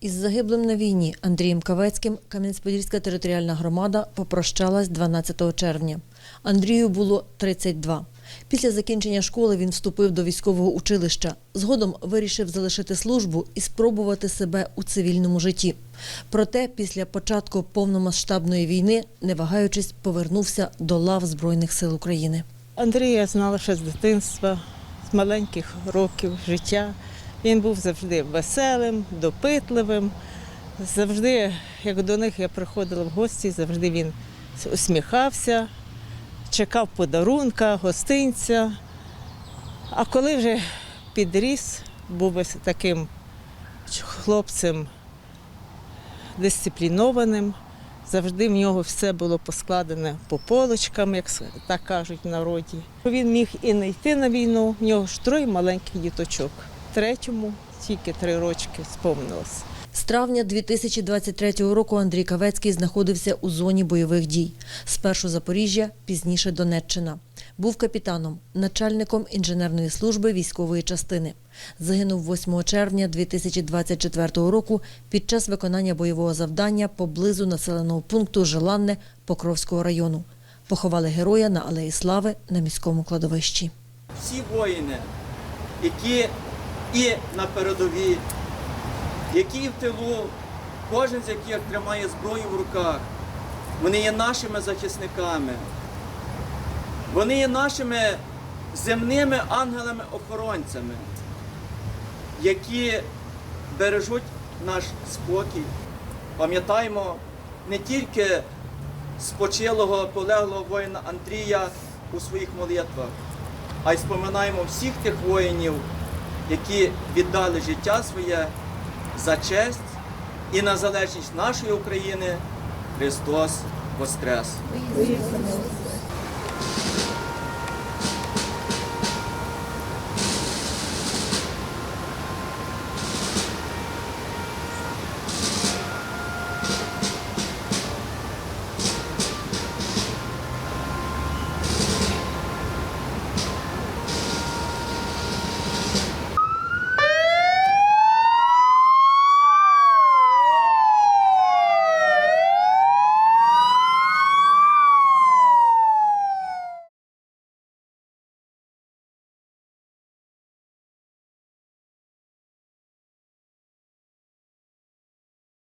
Із загиблим на війні Андрієм Кавецьким Кам'янець-Подільська територіальна громада попрощалась 12 червня. Андрію було 32. Після закінчення школи він вступив до військового училища. Згодом вирішив залишити службу і спробувати себе у цивільному житті. Проте після початку повномасштабної війни, не вагаючись, повернувся до лав Збройних сил України. Андрія знала ще з дитинства, з маленьких років життя. Він був завжди веселим, допитливим. Завжди, як до них я приходила в гості, завжди він усміхався, чекав подарунка, гостинця. А коли вже підріс, був таким хлопцем дисциплінованим. Завжди в нього все було поскладене по полочкам, як так кажуть в народі. Він міг і не йти на війну, в нього ж троє маленьких діточок. Третьому тільки три рочки сповнилось. З травня 2023 року Андрій Кавецький знаходився у зоні бойових дій. Спершу Запоріжжя, пізніше Донеччина. Був капітаном, начальником інженерної служби військової частини. Загинув 8 червня 2024 року під час виконання бойового завдання поблизу населеного пункту Желанне Покровського району. Поховали героя на Алеї Слави на міському кладовищі. всі воїни, які і на передовій, які в тилу, кожен з яких тримає зброю в руках, вони є нашими захисниками. Вони є нашими земними ангелами-охоронцями, які бережуть наш спокій. Пам'ятаємо не тільки спочилого полеглого воїна Андрія у своїх молитвах, а й споминаємо всіх тих воїнів, які віддали життя своє за честь і на залежність нашої України. Христос Воскрес!